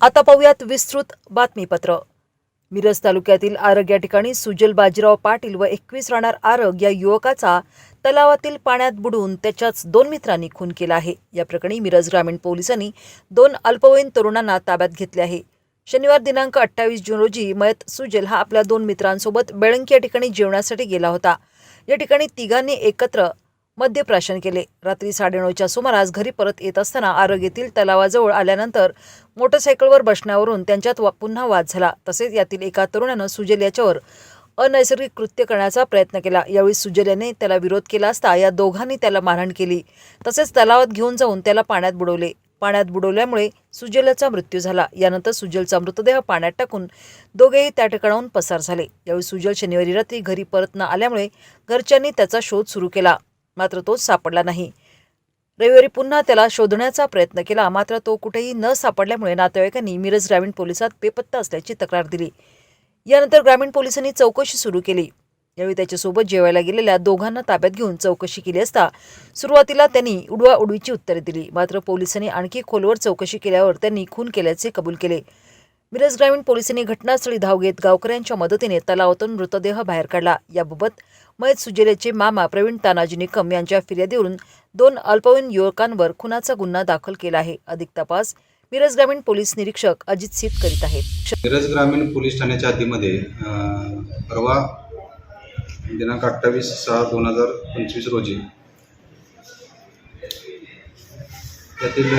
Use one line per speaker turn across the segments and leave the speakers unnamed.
आता पाहूयात विस्तृत बातमीपत्र. मिरज तालुक्यातील आरग या ठिकाणी सुजल बाजीराव पाटील व एकवीस राहणार आरग या युवकाचा तलावातील पाण्यात बुडून त्याच्याच दोन मित्रांनी खून केला आहे. या प्रकरणी मिरज ग्रामीण पोलिसांनी दोन अल्पवयीन तरुणांना ताब्यात घेतले आहे. शनिवार दिनांक अठ्ठावीस जून रोजी मयत सुजल हा आपल्या दोन मित्रांसोबत बेळंकी या ठिकाणी जेवणासाठी गेला होता. या ठिकाणी तिघांनी एकत्र मद्यप्राशन केले. रात्री साडेनऊच्या सुमारास घरी परत येत असताना आरोग्यातील तलावाजवळ आल्यानंतर मोटरसायकलवर बसण्यावरून त्यांच्यात वा- पुन्हा वाद झाला. तसेच यातील एका तरुणानं सुजल याच्यावर अनैसर्गिक कृत्य करण्याचा प्रयत्न केला. यावेळी सुजल याने त्याला विरोध केला असता या दोघांनी त्याला मारहाण केली. तसेच तलावात घेऊन जाऊन त्याला पाण्यात बुडवले. पाण्यात बुडवल्यामुळे सुजलचा मृत्यू झाला. यानंतर सुजलचा मृतदेह पाण्यात टाकून दोघेही त्या ठिकाणाहून पसार झाले. यावेळी सुजल शनिवारी रात्री घरी परत न आल्यामुळे घरच्यांनी त्याचा शोध सुरू केला. मात्र तो सापडला नाही. रविवारी पुन्हा त्याला शोधण्याचा प्रयत्न केला मात्र तो कुठेही न सापडल्यामुळे नातेवाईकांनी मिरज ग्रामीण पोलिसात बेपत्ता असल्याची तक्रार दिली. यानंतर ग्रामीण पोलिसांनी चौकशी सुरू केली. यावेळी त्याच्यासोबत जेवायला गेलेल्या दोघांना ताब्यात घेऊन चौकशी केली असता सुरुवातीला त्यांनी उडवा उडवीची उत्तरे दिली. मात्र पोलिसांनी आणखी खोलवर चौकशी केल्यावर त्यांनी खून केल्याचे कबूल केले. मिरज ग्रामीण पोलिसांनी घटनास्थळी धाव घेत गावकऱ्यांच्या मदतीने तलावातून मृतदेह बाहेर काढला. याबाबत मयत सुजेलेचे मामा प्रवीण तानाजी निकम यांच्या फिर्यादीवरून दोन अल्पवयीन युवकांवर खुनाचा गुन्हा दाखल केला आहे. अधिक तपास मिरज ग्रामीण पोलीस निरीक्षक अजित सीत करीत आहेत.
मिरज ग्रामीण पोलीस ठाण्याच्या हद्दीमध्ये परवा दिनांक अठ्ठावीस सहा दोन हजार पंचवीस रोजी त्यातील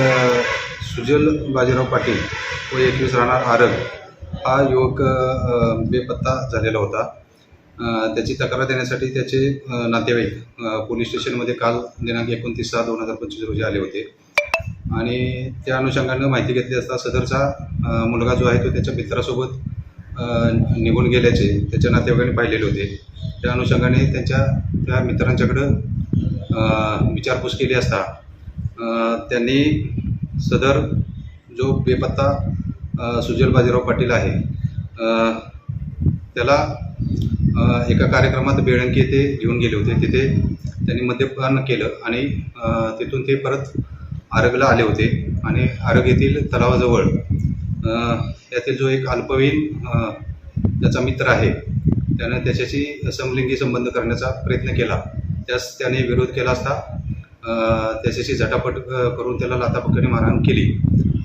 सुजल बाजीराव पाटील व एकवीस राहणार आरग. हा युवक बेपत्ता झालेला होता. त्याची तक्रार देण्यासाठी त्याचे नातेवाईक पोलीस स्टेशनमध्ये काल दिनांक एकोणतीस सहा दोन हजार पंचवीस रोजी आले होते. आणि त्या अनुषंगानं माहिती घेतली असता सदरचा मुलगा जो आहे तो त्याच्या मित्रासोबत निघून गेल्याचे त्याच्या नातेवाईकांनी पाहिलेले होते. त्या अनुषंगाने त्यांच्या त्या मित्रांच्याकडं विचारपूस केली असता त्यांनी सदर जो बेपत्ता सुजल बाजीराव पाटील आहे. त्याला एका कार्यक्रमात बेळंकी येथे घेऊन गेले होते. तिथे त्यांनी मद्यपान केलं आणि तिथून ते परत आरगला आले होते. आणि आरग येथील तलावाजवळ त्यातील यातील जो एक अल्पवयीन त्याचा मित्र आहे त्यानं त्याच्याशी समलिंगी संबंध करण्याचा प्रयत्न केला. त्यास त्याने विरोध केला असता त्याच्याशी झटापट करून त्याला लाथापक्क्याने मारहाण केली.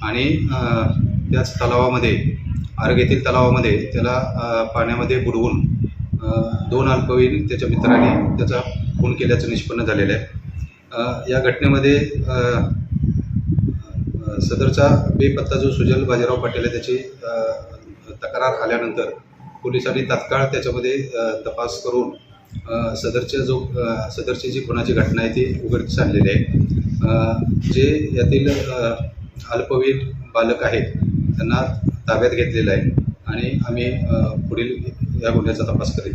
आणि त्याच तलावामध्ये आरग येथील तलावामध्ये त्याला पाण्यामध्ये बुडवून दोन अल्पवयीन त्याच्या मित्राने त्याचा खून केल्याचं निष्पन्न झालेलं आहे. या घटनेमध्ये सदरचा बेपत्ता जो सुजल बाजीराव पाटील आहे त्याची तक्रार आल्यानंतर पोलिसांनी तात्काळ त्याच्यामध्ये तपास करून सदरच्या जो सदरची जी खुनाची घटना आहे ती उघडकीस आणलेली आहे. जे यातील अल्पवयीन बालक आहेत त्यांना ताब्यात घेतलेलं आहे. आणि आम्ही पुढील या गुन्ह्याचा तपास करीत